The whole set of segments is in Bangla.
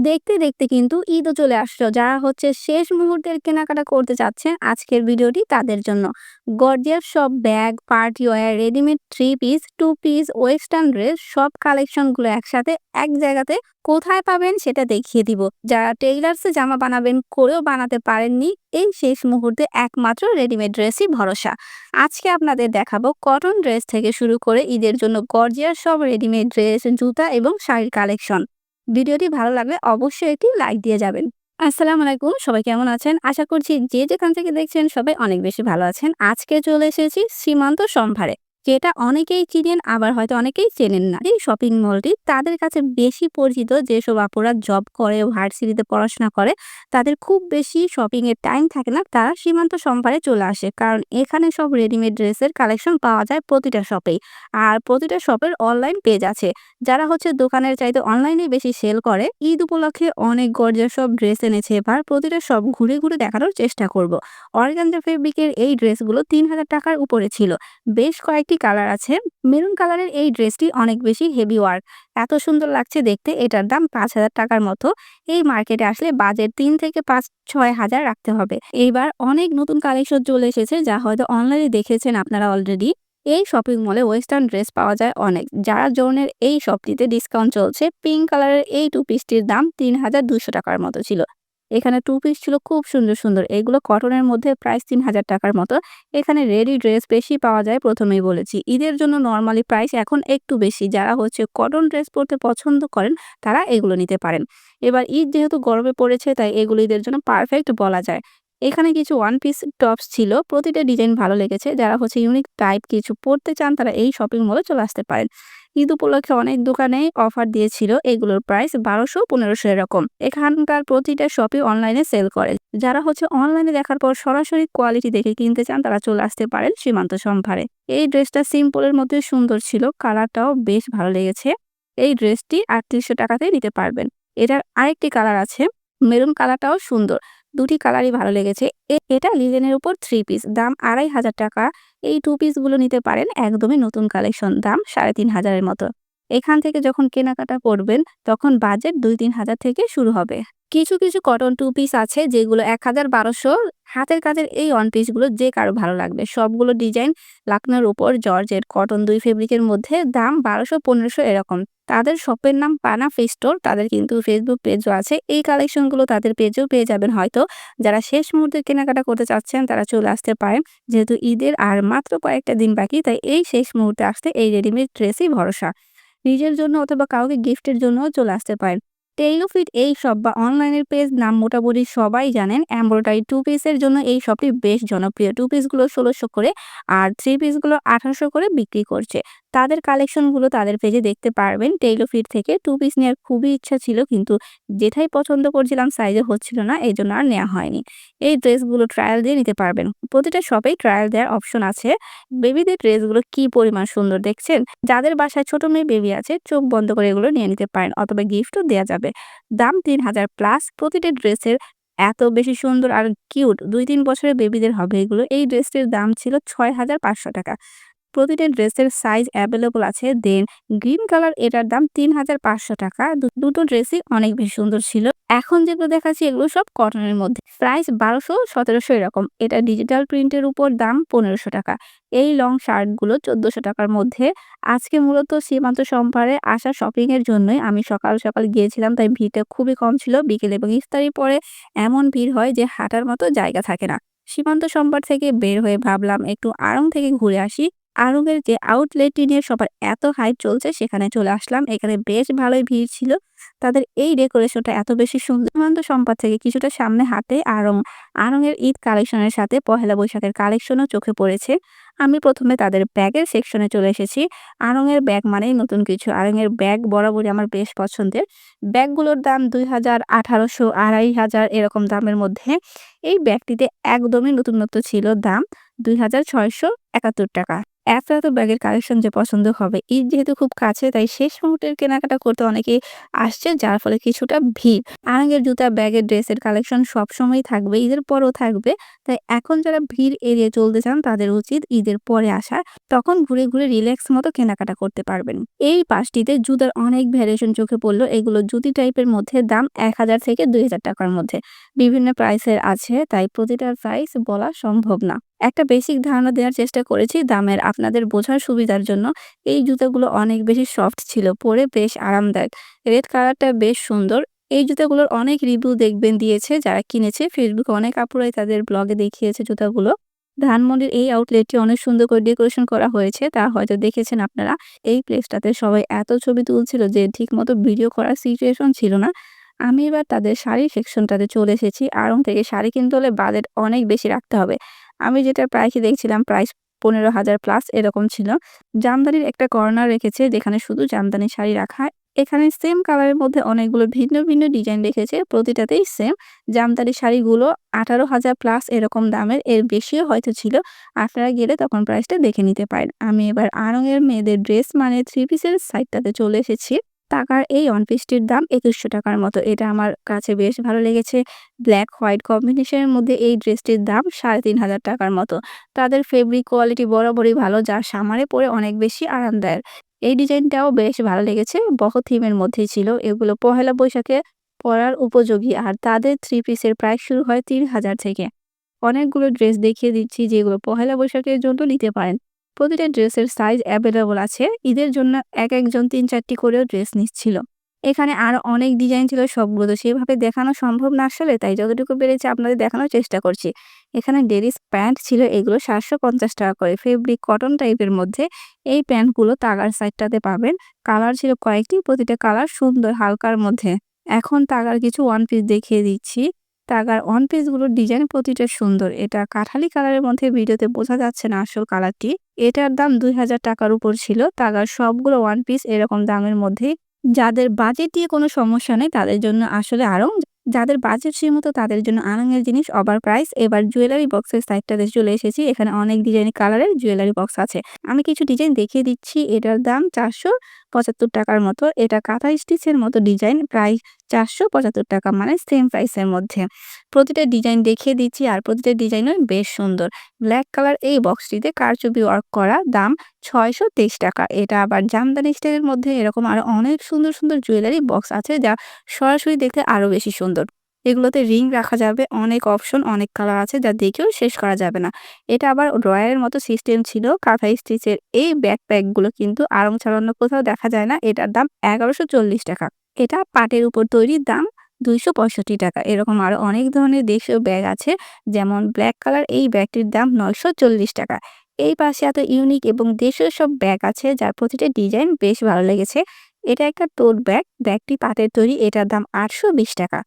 দেখতে দেখতে কিন্তু ঈদও চলে আসলো। যারা হচ্ছে শেষ মুহূর্তের কেনাকাটা করতে চাচ্ছেন আজকের ভিডিওটি তাদের জন্য। গর্জিয়াস সব bag, party wear, readymade three piece two piece western dress সব কালেকশনগুলো একসাথে এক জায়গাতে কোথায় পাবেন সেটা দেখিয়ে দিব। যারা টেইলার্সে জামা বানাবেন, করেও বানাতে পারেননি, এই শেষ মুহূর্তে একমাত্র রেডিমেড ড্রেসই ভরসা। আজকে আপনাদের দেখাবো কটন ড্রেস থেকে শুরু করে ঈদের জন্য গর্জিয়াস সব রেডিমেড ড্রেস জুতা এবং শাড়ির কালেকশন ভিডিওটি ভালো লাগলে অবশ্যই একটি লাইক দিয়ে যাবেন। আসসালামু আলাইকুম, সবাই কেমন আছেন? আশা করছি যে যেখান থেকে দেখছেন সবাই অনেক বেশি ভালো আছেন। আজকে চলে এসেছি সীমান্ত সম্ভারে। যেটা অনেকেই চিনেন, আবার হয়তো অনেকেই চেনেন না। এই শপিং মলটি তাদের কাছে বেশি পরিচিত। যেসব আপুরা জব করে, ভার্সিটিতে পড়াশোনা করে, তাদের খুব বেশি শপিং এর টাইম থাকে না। তারা সীমান্ত সম্ভারে চলে আসে। কারণ এখানে সব রেডিমেড ড্রেসের কালেকশন পাওয়া যায় প্রতিটা শপেই আর প্রতিটা শপের অনলাইন পেজ আছে। যারা হচ্ছে দোকানের চাইতে অনলাইনে বেশি সেল করে, ঈদ উপলক্ষে অনেক গর্জার সব ড্রেস এনেছে এবার প্রতিটা সব ঘুরে ঘুরে দেখানোর চেষ্টা করব। অর্গানজা ফেব্রিকের এই ড্রেসগুলো তিন হাজার টাকার উপরে ছিল। বেশ কয়েক একটি কালার আছে। মেরুন কালারের এই ড্রেসটি অনেক বেশি হেভি ওয়ার্ক এত সুন্দর লাগছে দেখতে, এটার দাম পাঁচ হাজার টাকার মতো। এই মার্কেটে আসলে বাজেট তিন থেকে পাঁচ, ছয় হাজার রাখতে হবে। এইবার অনেক নতুন কালেকশন চলে এসেছে যা হয়তো অনলাইনে দেখেছেন আপনারা অলরেডি এই শপিং মলে ওয়েস্টার্ন ড্রেস পাওয়া যায় অনেক। যারা জোনের এই শপটিতে ডিসকাউন্ট চলছে পিঙ্ক কালারের এই টু পিসটির দাম তিন হাজার দুশো টাকার মতো ছিল। এখানে টু পিস ছিল খুব সুন্দর সুন্দর। এগুলো কটনের মধ্যে প্রাইস তিন হাজার টাকার মতো। এখানে রেডি ড্রেস বেশি পাওয়া যায়, প্রথমেই বলেছি। ঈদের জন্য নর্মালি প্রাইস এখন একটু বেশি। যারা হচ্ছে কটন ড্রেস পরতে পছন্দ করেন, তারা এগুলো নিতে পারেন। এবার ঈদ যেহেতু গরমে পড়েছে, তাই এগুলো ঈদের জন্য পারফেক্ট বলা যায়। এখানে কিছু ওয়ান পিস টপস ছিল, প্রতিটা ডিজাইন ভালো লেগেছে। যারা হচ্ছে ইউনিক টাইপ কিছু পড়তে চান, তারা এই শপিং মলে চলে আসতে পারেন। ঈদ উপলক্ষে অনেক দোকানে অফার দিয়েছিল। এগুলোর প্রাইস বারোশো, পনেরোশো এরকম। এখানকার প্রতিটা শপই অনলাইনে সেল করে। যারা হচ্ছে অনলাইনে দেখার পর সরাসরি কোয়ালিটি দেখে কিনতে চান, তারা চলে আসতে পারেন সীমান্ত সম্ভারে। এই ড্রেসটা সিম্পলের মধ্যে সুন্দর ছিল। কালারটাও বেশ ভালো লেগেছে। এই ড্রেসটি আটত্রিশশো টাকাতে নিতে পারবেন। এটার আরেকটি কালার আছে। মেরুন কালারটাও সুন্দর। দুটি কালারই ভালো লেগেছে। এটা লিলেনের উপর থ্রি পিস দাম আড়াই হাজার টাকা। এই টু পিসগুলো নিতে পারেন একদমই নতুন কালেকশন দাম সাড়ে তিন হাজারের মতো। এখান থেকে যখন কেনাকাটা করবেন, তখন বাজেট দুই তিন হাজার থেকে শুরু হবে। কিছু কিছু কটন টু পিস আছে, যেগুলো এক হাজার বারোশো। হাতের কাজের এই ওয়ান পিসগুলো যে কারও ভালো লাগবে। সবগুলো ডিজাইন লাকনার উপর, জর্জের কটন দুই ফেব্রিকের মধ্যে দাম বারোশো, পনেরোশো এরকম। তাদের শপের নাম পানা ফেস্টোর তাদের কিন্তু ফেসবুক পেজও আছে। এই কালেকশনগুলো তাদের পেজেও পেয়ে যাবেন হয়তো। যারা শেষ মুহূর্তে কেনাকাটা করতে চাচ্ছেন, তারা চলে আসতে পারেন। যেহেতু ঈদের আর মাত্র কয়েকটা দিন বাকি, তাই এই শেষ মুহূর্তে আসতে এই রেডিমেড ড্রেসই ভরসা। নিজের জন্য অথবা কাউকে গিফটের জন্যও চলে আসতে পারেন। টেইলোফিট এই শপ বা অনলাইনের পেজ নাম মোটামুটি সবাই জানেন। এমব্রয়ডারি টু পিসের জন্য এই শপটি বেশ জনপ্রিয়। টু পিসগুলো ষোলোশো করে আর থ্রি পিসগুলো আঠারোশো করে বিক্রি করছে। তাদের কালেকশনগুলো তাদের পেজে দেখতে পারবেন। টেইলোফিট থেকে টু পিস নেওয়ার খুবই ইচ্ছা ছিল কিন্তু যেটাই পছন্দ করছিলাম সাইজে হচ্ছিল না, এই জন্য আর নেওয়া হয়নি। এই ড্রেসগুলো ট্রায়াল দিয়ে নিতে পারবেন। প্রতিটা শপেই ট্রায়াল দেওয়ার অপশন আছে। বেবিদের ড্রেসগুলো কি পরিমাণ সুন্দর দেখছেন? যাদের বাসায় ছোট মেয়ে বেবি আছে, চোখ বন্ধ করে এগুলো নিয়ে নিতে পারেন অথবা গিফটও দেওয়া যাবে। দাম তিন হাজার প্লাস প্রতিটা ড্রেসের এত বেশি সুন্দর আর কিউট। দুই তিন বছরের বেবিদের হবে এগুলো। এই ড্রেসটির দাম ছিল ছয় হাজার পাঁচশো টাকা। প্রতিটা ড্রেসের সাইজ অ্যাভেলেবল আছে। দেন গ্রিন কালার এটার দাম তিন হাজার পাঁচশো টাকা। দুটো ড্রেসই অনেক বেশি সুন্দর ছিল। এখন যেগুলো দেখাচ্ছি এগুলো সব কটনের মধ্যে। প্রাইস বারোশো, সতেরোশো এরকম। এটা ডিজিটাল প্রিন্টের উপর দাম পনেরোশো টাকা। এই লং শার্টগুলো চোদ্দোশো টাকার মধ্যে। আজকে মূলত সীমান্ত সম্পারে আসা শপিং এর জন্যই আমি সকাল সকাল গিয়েছিলাম, তাই ভিড়টা খুবই কম ছিল। বিকেল এবং ইফতারির পরে এমন ভিড় হয় যে হাঁটার মতো জায়গা থাকে না। সীমান্ত সম্পার থেকে বের হয়ে ভাবলাম একটু আড়ং থেকে ঘুরে আসি। আরঙের যে আউটলেটটি সবার এত হাইপ চলছে, সেখানে চলে আসলাম। এখানে বেশ ভালোই ভিড় ছিল। তাদের এই ডেকোরেশনটা এত বেশি সুন্দর। সম্পদ থেকে কিছুটা সামনে হাতে আরং আরঙের ঈদ কালেকশনের সাথে পহেলা বৈশাখের কালেকশনও চোখে পড়েছে। আমি প্রথমে তাদের ব্যাগের সেকশনে চলে এসেছি। আরঙের ব্যাগ মানেই নতুন কিছু। আরঙের ব্যাগ বরাবরই আমার বেশ পছন্দের। ব্যাগগুলোর দাম দুই হাজার আঠারোশো আড়াই হাজার এরকম দামের মধ্যে। এই ব্যাগটিতে একদমই নতুনত্ব ছিল দাম দুই হাজার ছয়শো একাত্তর টাকা। এত, এত ব্যাগের কালেকশন যে পছন্দ হবে। ঈদ যেহেতু খুব কাছে তাই শেষ মুহূর্তের কেনাকাটা করতে অনেকেই আসছে যার ফলে কিছুটা ভিড়। আরামের জুতা, ব্যাগের, ড্রেসের কালেকশন সবসময়ই থাকবে, ঈদের পরেও থাকবে। তাই এখন যারা ভিড় এড়িয়ে চলতে চান তাদের উচিত ঈদের পরে আসা। তখন ঘুরে, ঘুরে রিল্যাক্স মতো কেনাকাটা করতে পারবেন। এই পাশটিতে জুতার অনেক ভ্যারিয়েশন চোখে পড়ল এগুলো জুতি টাইপের মধ্যে দাম ৳১,০০০ থেকে ৳২,০০০ টাকার মধ্যে। বিভিন্ন প্রাইসের আছে তাই প্রতিটার প্রাইস বলা সম্ভব না। একটা বেসিক ধারণা দেওয়ার চেষ্টা করেছি দামের আপনাদের বোঝার সুবিধার জন্য। এই জুতাগুলো অনেক বেশি সফট ছিল, পরে বেশ আরামদায়ক। রেড কালারটা বেশ সুন্দর। এই জুতাগুলোর অনেক রিভিউ দেখবেন দিয়েছে যারা কিনেছে। ফেসবুকে অনেক আপুরাই তাদের ব্লগে দেখিয়েছে জুতাগুলো। ধানমন্ডির এই আউটলেটটি অনেক সুন্দর করে ডেকোরেশন করা হয়েছে তা হয়তো দেখেছেন আপনারা। এই প্লেসটাতে সবাই এত ছবি তুলছিল যে ঠিকমতো ভিডিও করার সিচুয়েশন ছিল না। আমি এবার তাদের শাড়ি সেকশনটাতে চলে এসেছি। আড়ং থেকে শাড়ি কিনতে হলে বাজেট অনেক বেশি রাখতে হবে। আমি যেটা প্রাইসই দেখছিলাম প্রাইস ৳১৫,০০০ প্লাস এরকম ছিল। জামদানির একটা কর্নার রেখেছে যেখানে শুধু জামদানি শাড়ি রাখা। এখানে সেম কালারের মধ্যে অনেকগুলো ভিন্ন, ভিন্ন ডিজাইন রেখেছে। প্রতিটাতেই সেম। জামদানি শাড়িগুলো ৳১৮,০০০ প্লাস এরকম দামের, এর বেশিও হয়তো ছিল। আপনারা গেলে তখন প্রাইসটা দেখে নিতে পারেন। আমি এবার আরঙের মেয়েদের ড্রেস মানে থ্রি পিসের সাইডটাতে চলে এসেছি। টাকার এই ওয়ান পিসটির দাম একুশশো টাকার মতো। এটা আমার কাছে বেশ ভালো লেগেছে। ব্ল্যাক হোয়াইট কম্বিনেশনের মধ্যে এই ড্রেসটির দাম ৳৩,৫০০ টাকার মতো। তাদের ফেব্রিক কোয়ালিটি বরাবরই ভালো যা সামারে পরে অনেক বেশি আরামদায়ক। এই ডিজাইনটাও বেশ ভালো লেগেছে। বহ থিমের মধ্যেই ছিল। এগুলো পহেলা বৈশাখে পরার উপযোগী আর তাদের থ্রি পিসের প্রাইস শুরু হয় ৳৩,০০০ থেকে। অনেকগুলো ড্রেস দেখিয়ে দিচ্ছি যেগুলো পহেলা বৈশাখের জন্য নিতে পারেন। প্রতিটা ড্রেসের সাইজ অ্যাভেলেবল আছে। ঈদের জন্য এক একজন তিন চারটি করেও ড্রেস নিচ্ছিল। এখানে আরও অনেক ডিজাইন ছিল সবগুলো তো সেভাবে দেখানো সম্ভব না আসলে তাই যতটুকু পেরেছি আপনাদের দেখানোর চেষ্টা করছি। এখানে লেডিস প্যান্ট ছিল এগুলো ৳৭৫০ টাকা করে। ফেব্রিক কটন টাইপের মধ্যে এই প্যান্টগুলো তাগার সাইডটাতে পাবেন। কালার ছিল কয়েকটি, প্রতিটা কালার সুন্দর হালকার মধ্যে। এখন তাগার কিছু ওয়ান পিস দেখিয়ে দিচ্ছি। তাগার ওয়ান পিসগুলোর ডিজাইন প্রতিটা সুন্দর। এটা কাঠালি কালারের মধ্যে ভিডিওতে বোঝা যাচ্ছে না আসল কালারটি। এটার দাম ৳২,০০০ টাকার উপর ছিল। তাগার সবগুলো ওয়ান পিস এরকম দামের মধ্যেই। যাদের বাজেট দিয়ে কোনো সমস্যা নেই তাদের জন্য আসলে আড়ং। যাদের বাজেট সীমিত তাদের জন্য আড়ং-এর জিনিস ওভার প্রাইস। এবার জুয়েলারি বক্সের সাইডটাতে চলে এসেছি। এখানে অনেক ডিজাইন কালারের জুয়েলারি বক্স আছে। আমি কিছু ডিজাইন দেখিয়ে দিচ্ছি। এটার দাম ৳৪৭৫ টাকার মতো। এটা কাঁথা স্টিচের মতো ডিজাইন। প্রাইস ৳৪৭৫ টাকা মানে সেম প্রাইসের মধ্যে। প্রতিটা ডিজাইন দেখিয়ে দিচ্ছি আর প্রতিটা ডিজাইনও বেশ সুন্দর। ব্ল্যাক কালার এই বক্সটিতে কারচুপি ওয়ার্ক করা দাম ৳৬২৩ টাকা। এটা আবার জামদানি স্টাইলের মধ্যে এরকম আরও অনেক সুন্দর, সুন্দর জুয়েলারি বক্স আছে যা সরাসরি দেখতে আরও বেশি সুন্দর। এগুলোতে রিং রাখা যাবে। অনেক অপশন, অনেক কালার আছে যা দেখেও শেষ করা যাবে না। এটা আবার ড্রয়ারের মতো সিস্টেম ছিল। কাঁথা স্টিচের এই ব্যাকপ্যাকগুলো কিন্তু আরং ছাড়ানো কোথাও দেখা যায় না। এটার দাম ৳১১৪০ টাকা। এটা পাটের উপর তৈরির দাম ৳২৬৫ টাকা। এরকম আরও অনেক ধরনের দেশীয় ব্যাগ আছে। যেমন ব্ল্যাক কালার এই ব্যাগটির দাম ৳৯৪০ টাকা। এই পাশে এত ইউনিক এবং দেশীয় সব ব্যাগ আছে, যার প্রতিটা ডিজাইন বেশ ভালো লেগেছে। এটা একটা টোট ব্যাগ। ব্যাগটি পাটের তৈরি। এটার দাম ৳৮২০ টাকা।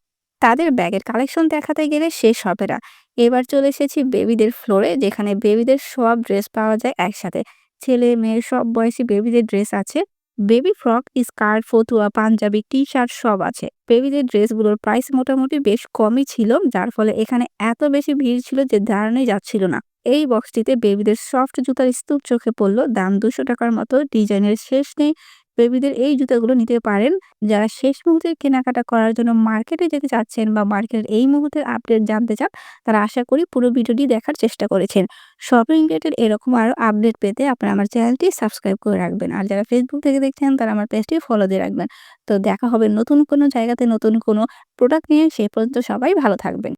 তাদের ব্যাগের কালেকশন দেখাতে গেলে শেষ হবে না। এবার চলে এসেছি বেবিদের ফ্লোরে, যেখানে বেবিদের সব ড্রেস পাওয়া যায় একসাথে। ছেলে, মেয়ে, সব বয়সী বেবিদের ড্রেস আছে। বেবি ফ্রক, স্কার্ট, ফতুয়া, পাঞ্জাবি, টি-শার্ট সব আছে। বেবিদের ড্রেসগুলোর প্রাইস মোটামুটি বেশ কমই ছিল যার ফলে এখানে এত বেশি ভিড় ছিল যে দাঁড়ানোই যাচ্ছিল না। এই বক্সটিতে বেবিদের সফট জুতার স্তূপ চোখে পড়ল দাম দুশো টাকার মতো। ডিজাইনের শেষ নেই। বেবিদের এই জুতাগুলো নিতে পারেন। যারা শেষ মুহূর্তের কেনাকাটা করার জন্য মার্কেটে যেতে চাচ্ছেন বা মার্কেটের এই মুহূর্তের আপডেট জানতে চান, তারা আশা করি পুরো ভিডিওটি দেখার চেষ্টা করেছেন। শপিং রিলেটেড এরকম আরও আপডেট পেতে আপনারা আমার চ্যানেলটি সাবস্ক্রাইব করে রাখবেন। আর যারা ফেসবুক থেকে দেখছেন, তারা আমার পেজটি ফলো দিয়ে রাখবেন। তো দেখা হবে নতুন কোনো জায়গাতে নতুন কোনো প্রোডাক্ট নিয়ে। সে পর্যন্ত সবাই ভালো থাকবেন।